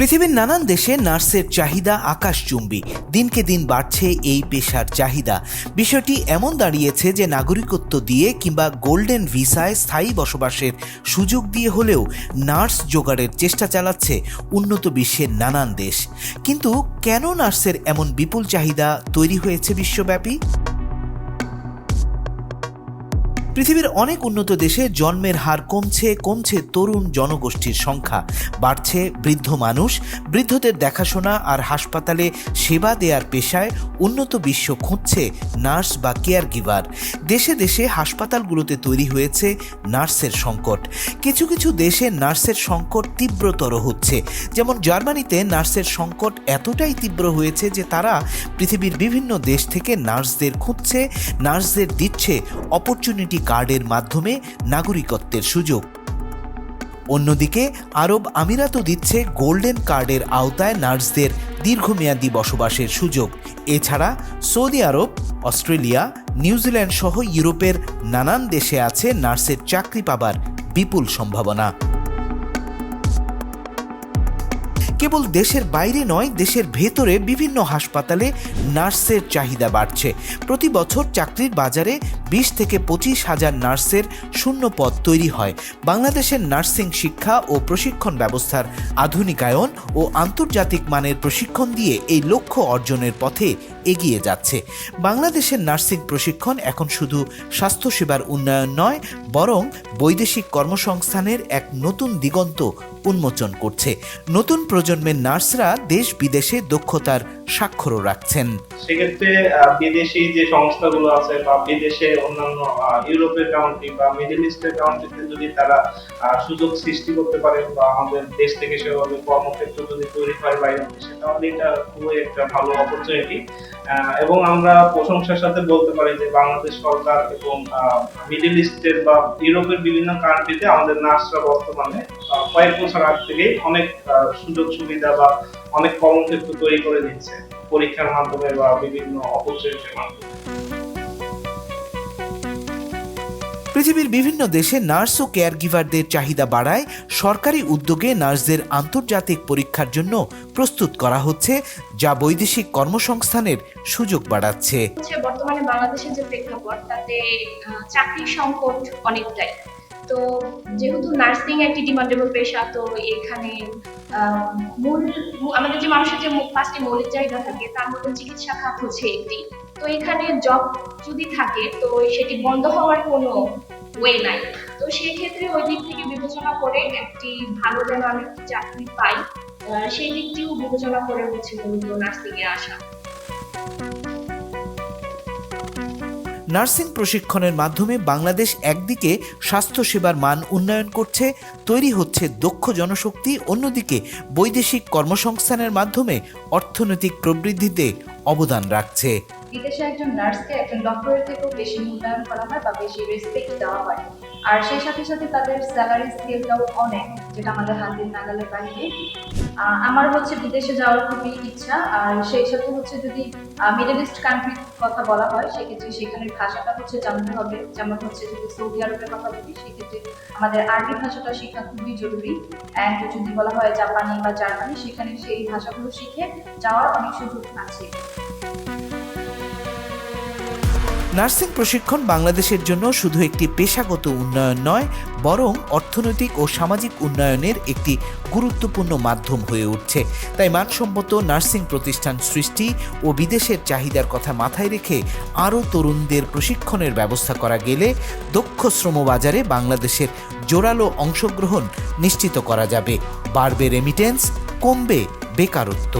পৃথিবীর নানান দেশে নার্সের চাহিদা আকাশচুম্বী। দিনকে দিন বাড়ছে এই পেশার চাহিদা। বিষয়টি এমন দাঁড়িয়েছে যে নাগরিকত্ব দিয়ে কিংবা গোল্ডেন ভিসায় স্থায়ী বসবাসের সুযোগ দিয়ে হলেও নার্স জোগাড়ের চেষ্টা চালাচ্ছে উন্নত বিশ্বের নানান দেশ। কিন্তু কেন নার্সের এমন বিপুল চাহিদা তৈরি হয়েছে বিশ্বব্যাপী? পৃথিবীর অনেক উন্নত দেশে জন্মের হার কমছে কমছে তরুণ জনগোষ্ঠীর সংখ্যা। বাড়ছে বৃদ্ধ মানুষ, বৃদ্ধদের দেখাশোনা আর হাসপাতালে সেবা দেওয়ার পেশায় উন্নত বিশ্ব খুঁজছে নার্স বা কেয়ার গিভার দেশে দেশে হাসপাতালগুলোতে তৈরি হয়েছে নার্সের সংকট। কিছু কিছু দেশে নার্সের সংকট তীব্রতর হচ্ছে। যেমন জার্মানিতে নার্সের সংকট এতটাই তীব্র হয়েছে যে তারা পৃথিবীর বিভিন্ন দেশ থেকে নার্সদের খুঁজছে, নার্সদের দিচ্ছে অপরচুনিটি কার্ডের মাধ্যমে নাগরিকত্বের সুযোগ। অন্যদিকে, আরব আমিরাতও দিচ্ছে গোল্ডেন কার্ডের আওতায় নার্সদের দীর্ঘমেয়াদী বসবাসের সুযোগ। এছাড়া, সৌদি আরব, অস্ট্রেলিয়া, নিউজিল্যান্ড সহ ইউরোপের নানান দেশে আছে নার্সের চাকরি পাবার বিপুল সম্ভাবনা। কেবল দেশের বাইরে নয়, দেশের ভেতরে বিভিন্ন হাসপাতালে নার্সের চাহিদা বাড়ছে। প্রতি বছর চাকরির বাজারে বিশ থেকে পঁচিশ হাজার নার্সের শূন্য পদ তৈরি হয়। বাংলাদেশের নার্সিং শিক্ষা ও প্রশিক্ষণ ব্যবস্থার আধুনিকায়ন ও আন্তর্জাতিক মানের প্রশিক্ষণ দিয়ে এই লক্ষ্য অর্জনের পথে এগিয়ে যাচ্ছে। বাংলাদেশের নার্সিং প্রশিক্ষণ এখন শুধু স্বাস্থ্যসেবার উন্নয়ন নয়, বরং বৈদেশিক কর্মসংস্থানের এক নতুন দিগন্ত উন্মোচন করছে। নতুন প্রজন্মের নার্সরা দেশ বিদেশে দক্ষতার স্বাক্ষরও রাখছেন। সেক্ষেত্রে বিদেশি যে সংস্থাগুলো আছে বা বিদেশে অন্যান্য ইউরোপের কান্ট্রি বা মিডল ইস্টের কান্ট্রিতে যদি তারা সুযোগ সৃষ্টি করতে পারে বা আমাদের দেশ থেকে সেভাবে কর্মক্ষেত্র যদি তৈরি হয় বাইরের দেশে, তাহলে এটা খুবই একটা ভালো অপরচুনিটি এবং আমরা প্রশংসার সাথে বলতে পারি যে বাংলাদেশ সরকার এবং মিডল ইস্টের বা ইউরোপের বিভিন্ন কান্ট্রিতে আমাদের নার্সরা বর্তমানে কয়েক বছর আগ থেকেই অনেক সুযোগ সুবিধা বা অনেক কর্মক্ষেত্র তৈরি করে দিচ্ছে পরীক্ষার মাধ্যমে বা বিভিন্ন অপরচুনিটির মাধ্যমে। পৃথিবীর বিভিন্ন দেশে নার্স ও কেয়ার গিভারদের চাহিদা বাড়ায় সরকারি উদ্যোগে নার্সদের আন্তর্জাতিক পরীক্ষার জন্য প্রস্তুত করা হচ্ছে যা বৈদেশিক কর্মসংস্থানের সুযোগ বাড়াচ্ছে। বর্তমানে বাংলাদেশের যে প্রেক্ষাপট তাতে চাকরির সংকট অনেকটাই। তো যেহেতু নার্সিং একটি ডিমান্ডেবল পেশা তো এখানে মূল আমাদের যে মানুষের যে পাঁচটি মৌলিক চাহিদা থাকে, তার মধ্যে চিকিৎসা খাত হচ্ছে একটি। তো এখানে জব যদি থাকে, তো সেটি বন্ধ হওয়ার কোনো ওয়ে নাই। তো সেই ক্ষেত্রে ওই দিক থেকে বিবেচনা করে একটি ভালো যেন আমি চাকরি পাই সেই দিকটিও বিবেচনা করে হচ্ছে মূলত নার্সিং এ আসা। নার্সিং প্রশিক্ষণের মাধ্যমে বাংলাদেশ একদিকে স্বাস্থ্যসেবার মান উন্নয়ন করছে, তৈরি হচ্ছে দক্ষ জনশক্তি, অন্যদিকে বৈদেশিক কর্মসংস্থানের মাধ্যমে অর্থনৈতিক প্রবৃদ্ধিতে অবদান রাখছে। বিদেশে একজন নার্সকে একজন ডক্টরের থেকেও বেশি মূল্যায়ন করা হয় বা বেশি রেসপেক্ট দেওয়া হয়। আর সেই সাথে সাথে তাদের স্যালারি স্কেলটাও অনেক, যেটা আমাদের হাতের নাগালের বাইরে। আমার হচ্ছে বিদেশে যাওয়ার খুবই ইচ্ছা, আর সেই সাথে হচ্ছে যদি মিডল ইস্ট কান্ট্রির কথা বলা হয়, সেক্ষেত্রে সেখানের ভাষাটা হচ্ছে জানতে হবে। যেমন হচ্ছে যদি সৌদি আরবের কথা বলি, সেক্ষেত্রে আমাদের আরবি ভাষাটা শেখা খুবই জরুরি। অ্যান্ড যদি বলা হয় জাপানি বা জার্মানি, সেখানে সেই ভাষাগুলো শিখে যাওয়ার অনেক সুযোগ আছে। নার্সিং প্রশিক্ষণ বাংলাদেশের জন্য শুধু একটি পেশাগত উন্নয়ন নয়, বরং অর্থনৈতিক ও সামাজিক উন্নয়নের একটি গুরুত্বপূর্ণ মাধ্যম হয়ে উঠছে। তাই মানসম্মত নার্সিং প্রতিষ্ঠান সৃষ্টি ও বিদেশের চাহিদার কথা মাথায় রেখে আরও তরুণদের প্রশিক্ষণের ব্যবস্থা করা গেলে দক্ষ শ্রমবাজারে বাংলাদেশের জোরালো অংশগ্রহণ নিশ্চিত করা যাবে। বাড়বে রেমিটেন্স কমবে বেকারত্ব।